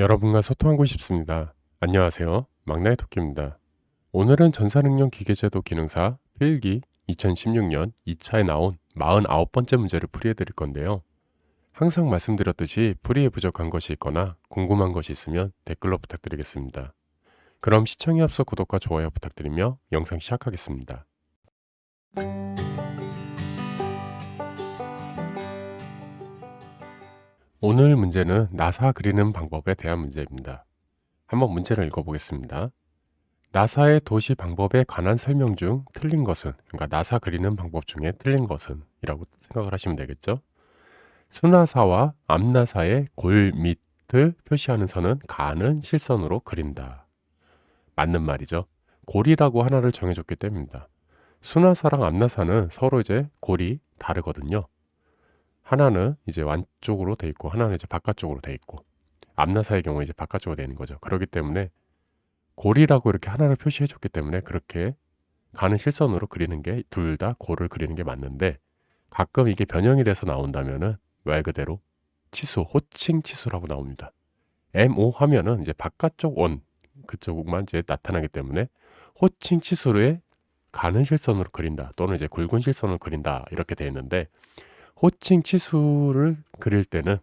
여러분과 소통하고 싶습니다. 안녕하세요. 막나의 토끼입니다. 오늘은 전산응용 기계제도 기능사 필기 2016년 2차에 나온 49번째 문제를 풀이해 드릴 건데요. 항상 말씀드렸듯이 풀이에 부족한 것이 있거나 궁금한 것이 있으면 댓글로 부탁드리겠습니다. 그럼 시청에 앞서 구독과 좋아요 부탁드리며 영상 시작하겠습니다. 오늘 문제는 나사 그리는 방법에 대한 문제입니다. 한번 문제를 읽어보겠습니다. 나사의 도시 방법에 관한 설명 중 틀린 것은, 그러니까 나사 그리는 방법 중에 틀린 것은 이라고 생각을 하시면 되겠죠. 수나사와 앞나사의 골 밑을 표시하는 선은 가는 실선으로 그린다. 맞는 말이죠. 골이라고 하나를 정해줬기 때문입니다. 수나사랑 앞나사는 서로 이제 골이 다르거든요. 하나는 이제 완쪽으로 돼 있고 하나는 이제 바깥쪽으로 돼 있고 앞나사의 경우에 이제 바깥쪽으로 되는 거죠. 그렇기 때문에 골이라고 이렇게 하나를 표시해 줬기 때문에 그렇게 가는 실선으로 그리는 게 둘 다 골을 그리는 게 맞는데 가끔 이게 변형이 돼서 나온다면은 말 그대로 치수, 호칭 치수라고 나옵니다. MO 하면은 이제 바깥쪽 원 그쪽만 이제 나타나기 때문에 호칭 치수에 가는 실선으로 그린다 또는 이제 굵은 실선으로 그린다 이렇게 되어 있는데 호칭 치수를 그릴 때는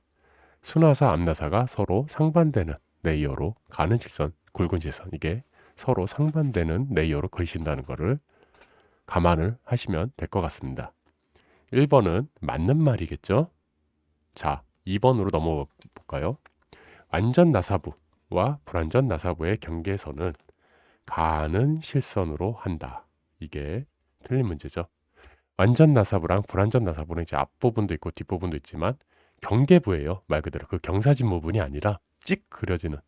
순화사 앞나사가 서로 상반되는 레이어로 가는 직선, 굵은 직선 이게 서로 상반되는 레이어로 그리신다는 것을 감안을 하시면 될 것 같습니다. 1번은 맞는 말이겠죠? 자, 2번으로 넘어가 볼까요? 완전 나사부와 불완전 나사부의 경계선은 가는 실선으로 한다. 이게 틀린 문제죠. 완전 나사부랑 불완전 나사부는 이제 앞부분도 있고 뒷부분도 있지만 경계부예요. 말 그대로 그 경사진 부분이 아니라 찍 그려지는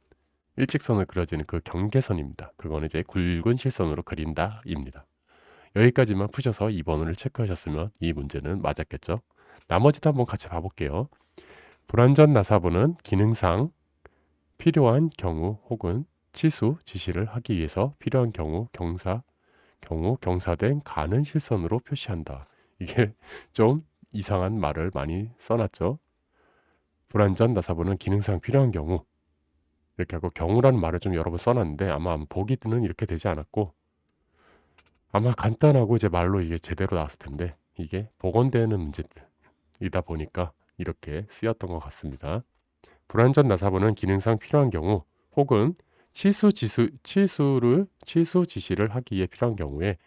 일직선을 그려지는 그 경계선입니다. 그거는 이제 굵은 실선으로 그린다입니다. 여기까지만 푸셔서 2번을 체크하셨으면 이 문제는 맞았겠죠. 나머지도 한번 같이 봐볼게요. 불완전 나사부는 기능상 필요한 경우 혹은 치수 지시를 하기 위해서 필요한 경우 경사 경우 경사된 가는 실선으로 표시한다. 이게 좀 이상한 말을 많이 써놨죠. 불완전 나사부는 기능상 필요한 경우 이렇게 하고 경우라는 말을 좀 여러 번 써놨는데 아마 보기는 이렇게 되지 않았고 아마 간단하고 이제 말로 이게 제대로 나왔을 텐데 이게 복원되는 문제이다 보니까 이렇게 쓰였던 것 같습니다. 불완전 나사부는 기능상 필요한 경우 혹은 치수 지수 치수를 치수 지시를 하기 위해 필요한 경우에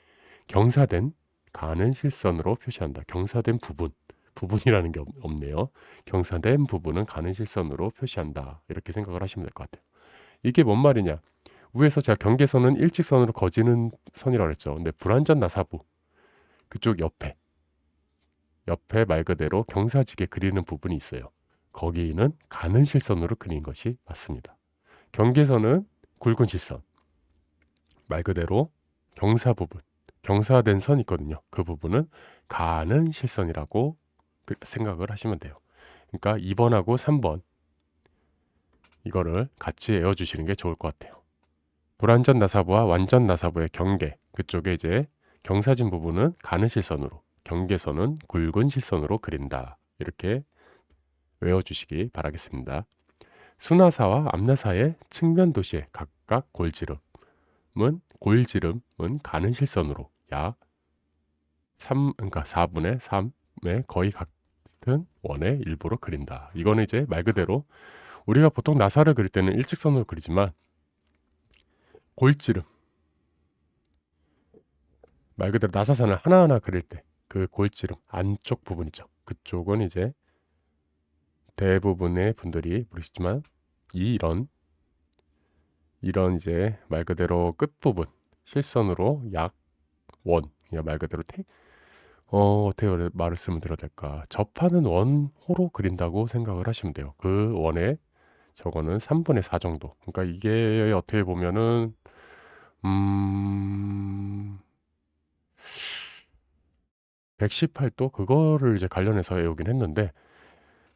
경사된 가는 실선으로 표시한다. 경사된 부분 부분이라는 게 없, 없네요. 경사된 부분은 가는 실선으로 표시한다. 이렇게 생각을 하시면 될 것 같아요. 이게 뭔 말이냐? 위에서 제가 경계선은 일직선으로 거지는 선이라고 했죠. 근데 불완전 나사부 그쪽 옆에 옆에 말 그대로 경사지게 그리는 부분이 있어요. 거기는 가는 실선으로 그린 것이 맞습니다. 경계선은 굵은 실선. 말 그대로 경사 부분, 경사된 선 있거든요. 그 부분은 가는 실선이라고 그 생각을 하시면 돼요. 그러니까 2번하고 3번 이거를 같이 외워주시는 게 좋을 것 같아요. 불완전 나사부와 완전 나사부의 경계 그쪽에 이제 경사진 부분은 가는 실선으로 경계선은 굵은 실선으로 그린다. 이렇게 외워주시기 바라겠습니다. 수나사와 앞나사의 측면 도시의 각각 골지름은 골지름은 가는 실선으로 약 3, 그러니까 4분의 3의 거의 같은 원의 일부로 그린다. 이거는 이제 말 그대로 우리가 보통 나사를 그릴 때는 일직선으로 그리지만 골지름 말 그대로 나사선을 하나하나 그릴 때 그 골지름 안쪽 부분 이죠 그쪽은 이제 대부분의 분들이 모르시지만 이런 이런 이제 말 그대로 끝 부분 실선으로 약원 말 그대로 태, 어, 어떻게 말을 쓰면 들어야 될까? 접하는 원호로 그린다고 생각을 하시면 돼요. 그 원에 저거는 3분의 4 정도. 그러니까 이게 어떻게 보면은 음 118도 그거를 이제 관련해서 외우긴 했는데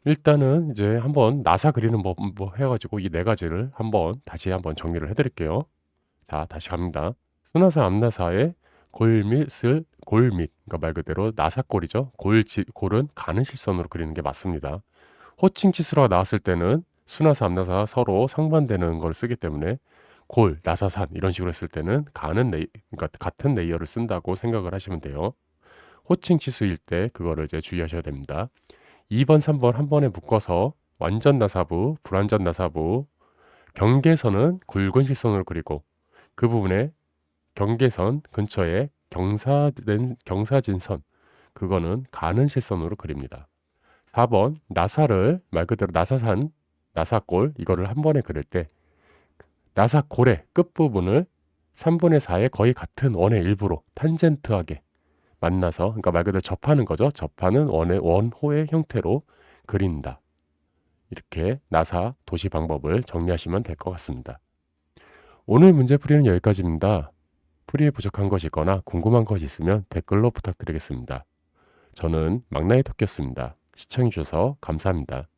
일단은 이제 한번 나사 그리는 법 뭐 해 가지고 이네 가지를 한번 다시 한번 정리를 해 드릴게요. 자, 다시 갑니다. 순나사 앞나사의 골밑을 골밑, 그러니까 말 그대로 나사골이죠. 골 골은 가는 실선으로 그리는 게 맞습니다. 호칭 치수라고 나왔을 때는 수나사, 암나사 서로 상반되는 걸 쓰기 때문에 골, 나사산 이런 식으로 했을 때는 가는 레이, 그러니까 같은 레이어를 쓴다고 생각을 하시면 돼요. 호칭 치수일 때 그거를 이제 주의하셔야 됩니다. 2번, 3번 한 번에 묶어서 완전 나사부, 불완전 나사부, 경계선은 굵은 실선으로 그리고 그 부분에 경계선 근처에 경사된 경사진선 그거는 가는 실선으로 그립니다. 4번 나사를 말 그대로 나사산, 나사골 이거를 한 번에 그릴 때 나사골의 끝부분을 3분의 4의 거의 같은 원의 일부로 탄젠트하게 만나서 그러니까 말 그대로 접하는 거죠. 접하는 원의 원호의 형태로 그린다. 이렇게 나사 도시 방법을 정리하시면 될 것 같습니다. 오늘 문제 풀이는 여기까지입니다. 풀이에 부족한 것이 있거나 궁금한 것이 있으면 댓글로 부탁드리겠습니다. 저는 막나의 토끼였습니다. 시청해주셔서 감사합니다.